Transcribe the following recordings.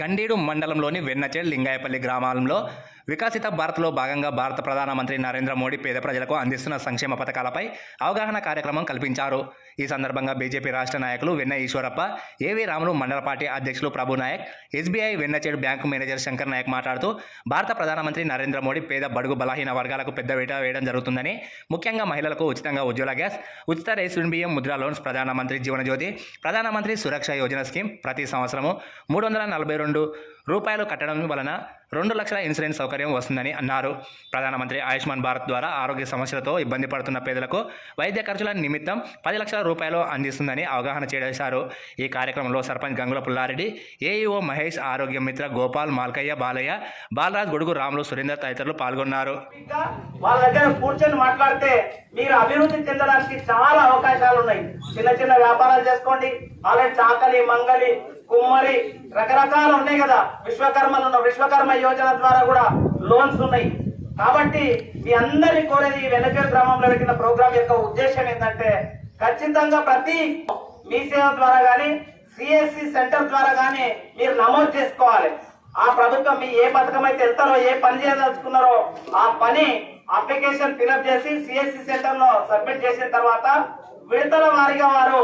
కండీడు మండలంలోని వెన్నచేడ్ లింగాయపల్లి గ్రామాలలో వికాసిత భారత్లో భాగంగా భారత ప్రధానమంత్రి నరేంద్ర మోడీ పేద ప్రజలకు అందిస్తున్న సంక్షేమ పథకాలపై అవగాహన కార్యక్రమం కల్పించారు. ఈ సందర్భంగా బీజేపీ రాష్ట్ర నాయకులు వెన్న ఈశ్వరప్ప ఏవి రాములు మండల పార్టీ అధ్యక్షులు Prabhu Nayak SBI Vennachedu bank manager Shankar Nayak మాట్లాడుతూ భారత ప్రధానమంత్రి నరేంద్ర మోడీ పేద బడుగు బలహీన వర్గాలకు పెద్ద వేట వేయడం జరుగుతుందని ముఖ్యంగా మహిళలకు ఉచితంగా ఉజ్వల గ్యాస్ ఉచిత రేషన్ బియ్యం ముద్రా లోన్స్ ప్రధానమంత్రి జీవనజ్యోతి ప్రధానమంత్రి సురక్ష యోజన స్కీమ్ ప్రతి సంవత్సరము మూడు వందల నలభై రెండు రూపాయలు కట్టడం వలన రెండు లక్షల ఇన్సూరెన్స్ సౌకర్యం సౌకర్యం వస్తుందని అన్నారు. ప్రధానమంత్రి ఆయుష్మాన్ భారత్ ద్వారా ఆరోగ్య సమస్యలతో ఇబ్బంది పడుతున్న పేదలకు వైద్య ఖర్చుల నిమిత్తం పది లక్షల రూపాయలు అందిస్తుందని అవగాహన చేశారు. ఈ కార్యక్రమంలో సర్పంచ్ గంగుల పుల్లారెడ్డి ఏఈఓ మహేష్ ఆరోగ్య మిత్ర గోపాల్ మాల్కయ్య బాలయ్య బాలరాజ్ గొడుగు రాములు సురేందర్ తదితరులు పాల్గొన్నారు. వాళ్ళ దగ్గర కూర్చొని మాట్లాడితే మీరు అభివృద్ధి చెందడానికి చాలా అవకాశాలు ఉన్నాయి చిన్న చిన్న వ్యాపారాలు చేసుకోండి. ఆల్రెడీ చాకలి మంగలి కుమ్మరి రకరకాలు ఉన్నాయి కదా. విశ్వకర్మలు ఉన్న విశ్వకర్మ యోజన ద్వారా కూడా లోన్స్ ఉన్నాయి. కాబట్టి మీ అందరి కోరేది ఈ వెనకేరు గ్రామంలో పెట్టిన ప్రోగ్రామ్ యొక్క ఉద్దేశం ఏంటంటే ఖచ్చితంగా ప్రతి మీ సేవ ద్వారా కానీ సిఎస్సి సెంటర్ ద్వారా కానీ మీరు నమోదు చేసుకోవాలి. ఆ ప్రభుత్వం మీ ఏ పథకం అయితే వెళ్తారో ఏ పని చేయదలుచుకున్నారో ఆ పని అప్లికేషన్ ఫిలప్ చేసి సిఎస్సి సెంటర్లో సబ్మిట్ చేసిన తర్వాత విడతల వారిగా వారు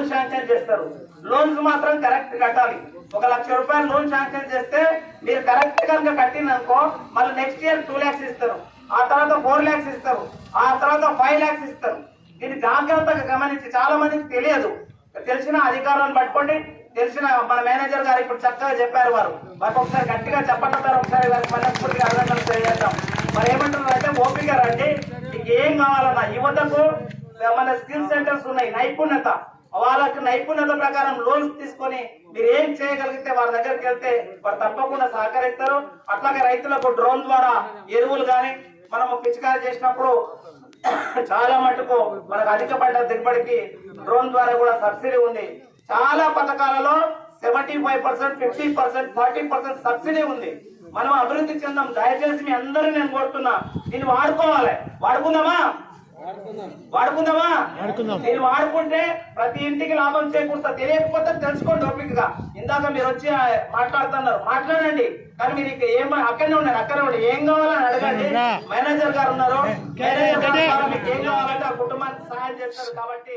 లోన్ శాంక్షన్ చేస్తారు. లోన్స్ మాత్రం కరెక్ట్ కట్టాలి. ఒక లక్ష రూపాయలు లోన్ శాంక్షన్ చేస్తే మీరు కరెక్ట్ కనుక కట్టిననుకో మళ్ళీ నెక్స్ట్ ఇయర్ టూ ల్యాక్స్ ఇస్తారు. ఆ తర్వాత ఫోర్ ల్యాక్స్ ఇస్తారు. ఆ తర్వాత ఫైవ్ ల్యాక్స్ ఇస్తారు. దీన్ని జాగ్రత్తగా గమనించి చాలా మందికి తెలియదు. తెలిసిన అధికారులను పట్టుకోండి. తెలిసిన మన మేనేజర్ గారు ఇప్పుడు చక్కగా చెప్పారు వారు. వారికి ఒకసారి గట్టిగా చెప్పండి ఒకసారి వారికి మనస్ఫూర్తిగా అభినందనలు తెలియజేద్దాం. మరి ఏమంటున్నారు అంటే ఓపిక రండి. మీకు ఏం కావాలన్నా యువతకు మన స్కిల్ సెంటర్స్ ఉన్నాయి. నైపుణ్యత. వాళ్ళకి నైపుణ్యత ప్రకారం లోన్స్ తీసుకొని మీరు ఏం చేయగలిగితే వారి దగ్గరికి వెళ్తే వారు తప్పకుండా సహకరిస్తారు. అట్లాగే రైతులకు డ్రోన్ ద్వారా ఎరువులు కానీ మనము పిచికారి చేసినప్పుడు చాలా మటుకు మనకు అధిక పంట దిగుబడికి డ్రోన్ ద్వారా కూడా సబ్సిడీ ఉంది. చాలా పథకాలలో seventy five percent fifty percent forty percent subsidy ఉంది. మనం అభివృద్ధి చెందాం. దయచేసి మీ అందరూ నేను కోరుతున్నా. దీన్ని వాడుకోవాలి. వాడుకుందామా? వాడుకుందామా? మీరు వాడుకుంటే ప్రతి ఇంటికి లాభం చేకూరుతా తెలియకపోతే తెలుసుకోండి ఓపికగా ఇందాక మీరు వచ్చి మాట్లాడుతున్నారు. మాట్లాడండి. కానీ మీరు ఇక ఏం అక్కడనే ఉన్నారు అక్కడే ఉండి ఏం కావాలని అడగండి. మేనేజర్ గారు ఉన్నారు. మేనేజర్ గారు ద్వారా మీకు ఏం కావాలంటే ఆ కుటుంబానికి సహాయం చేస్తారు కాబట్టి